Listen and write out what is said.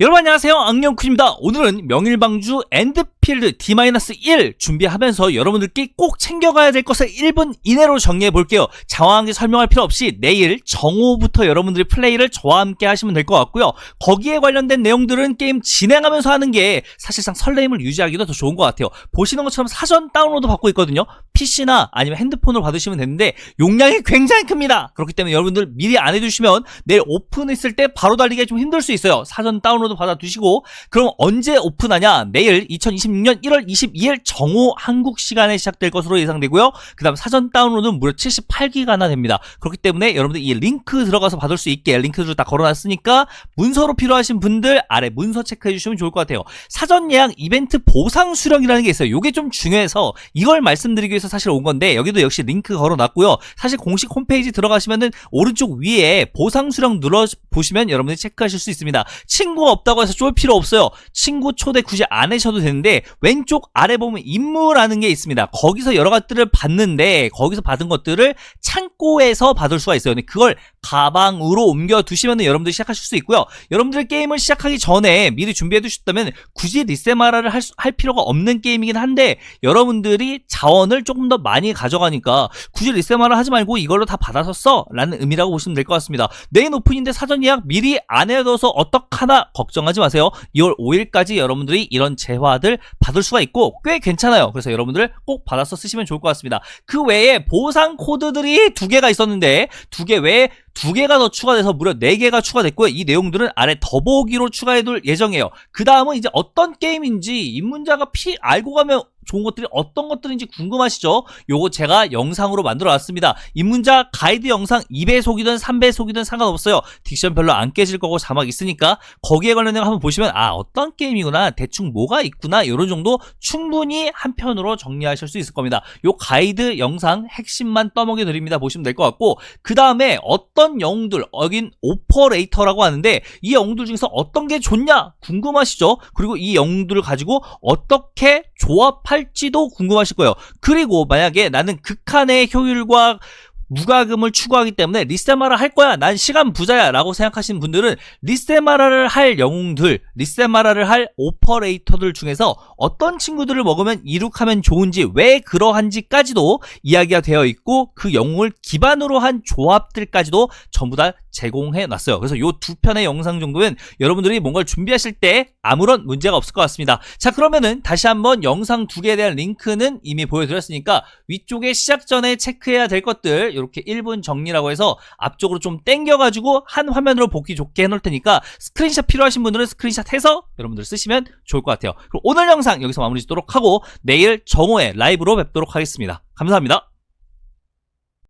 여러분 안녕하세요. 악령쿤입니다. 오늘은 명일방주 엔드 필드 D-1 준비하면서 여러분들께 꼭 챙겨가야 될 것을 1분 이내로 정리해 볼게요. 장황하게 설명할 필요 없이 내일 정오부터 여러분들이 플레이를 저와 함께 하시면 될 것 같고요. 거기에 관련된 내용들은 게임 진행하면서 하는 게 사실상 설레임을 유지하기도 더 좋은 것 같아요. 보시는 것처럼 사전 다운로드 받고 있거든요. PC나 아니면 핸드폰으로 받으시면 되는데 용량이 굉장히 큽니다. 그렇기 때문에 여러분들 미리 안 해두시면 내일 오픈했을 때 바로 달리기가 좀 힘들 수 있어요. 사전 다운로드 받아두시고 그럼 언제 오픈하냐? 내일 2026년 1월 22일 정오 한국 시간에 시작될 것으로 예상되고요. 그 다음 사전 다운로드는 무려 78기가나 됩니다. 그렇기 때문에 여러분들 이 링크 들어가서 받을 수 있게 링크를 다 걸어놨으니까 문서로 필요하신 분들 아래 문서 체크해 주시면 좋을 것 같아요. 사전 예약 이벤트 보상 수령이라는 게 있어요. 요게 좀 중요해서 이걸 말씀드리기 위해서 사실 온 건데 여기도 역시 링크 걸어놨고요. 사실 공식 홈페이지 들어가시면은 오른쪽 위에 보상 수령 눌러 보시면 여러분들이 체크하실 수 있습니다. 친구가 없다고 해서 쫄 필요 없어요. 친구 초대 굳이 안 하셔도 되는데 왼쪽 아래 보면 임무라는 게 있습니다. 거기서 여러 것들을 받는데 거기서 받은 것들을 창고에서 받을 수가 있어요. 근데 그걸 가방으로 옮겨 두시면 여러분들이 시작하실 수 있고요. 여러분들 게임을 시작하기 전에 미리 준비해 두셨다면 굳이 리세마라를 할, 수- 할 필요가 없는 게임이긴 한데 여러분들이 자원을 조금 더 많이 가져가니까 굳이 리세마라 하지 말고 이걸로 다 받아서 써 라는 의미라고 보시면 될 것 같습니다. 내일 오픈인데 사전 예약 미리 안 해둬서 어떡하나 걱정하지 마세요. 2월 5일까지 여러분들이 이런 재화들 받을 수가 있고 꽤 괜찮아요 그래서 여러분들 꼭 받아서 쓰시면 좋을 것 같습니다 그 외에 보상 코드들이 두 개가 있었는데 두 개 외에 두 개가 더 추가돼서 무려 네 개가 추가됐고요. 이 내용들은 아래 더보기로 추가해둘 예정이에요. 그 다음은 이제 어떤 게임인지 입문자가 피 알고 가면 좋은 것들이 어떤 것들인지 궁금하시죠? 요거 제가 영상으로 만들어 놨습니다. 입문자 가이드 영상 2배속이든 3배속이든 상관없어요. 딕션 별로 안 깨질 거고 자막 있으니까 거기에 관련된 거 한번 보시면 아 어떤 게임이구나 대충 뭐가 있구나 이런 정도 충분히 한 편으로 정리하실 수 있을 겁니다. 요 가이드 영상 핵심만 떠먹여 드립니다. 보시면 될 것 같고 그 다음에 어떤 영웅들 여긴 오퍼레이터라고 하는데 이 영웅들 중에서 어떤 게 좋냐 궁금하시죠? 그리고 이 영웅들을 가지고 어떻게 조합 할지도 궁금하실 거예요. 그리고 만약에 나는 극한의 효율과 무과금을 추구하기 때문에 리세마라 할 거야. 난 시간 부자야. 라고 생각하시는 분들은 리세마라를 할 영웅들, 리세마라를 할 오퍼레이터들 중에서 어떤 친구들을 먹으면 이룩하면 좋은지, 왜 그러한지까지도 이야기가 되어 있고 그 영웅을 기반으로 한 조합들까지도 전부 다 제공해 놨어요. 그래서 요 두 편의 영상 정도는 여러분들이 뭔가를 준비하실 때 아무런 문제가 없을 것 같습니다. 자, 그러면은 다시 한번 영상 두 개에 대한 링크는 이미 보여드렸으니까 위쪽에 시작 전에 체크해야 될 것들 이렇게 1분 정리라고 해서 앞쪽으로 좀 땡겨가지고 한 화면으로 보기 좋게 해놓을 테니까 스크린샷 필요하신 분들은 스크린샷 해서 여러분들 쓰시면 좋을 것 같아요. 그럼 오늘 영상 여기서 마무리 짓도록 하고 내일 정오에 라이브로 뵙도록 하겠습니다. 감사합니다.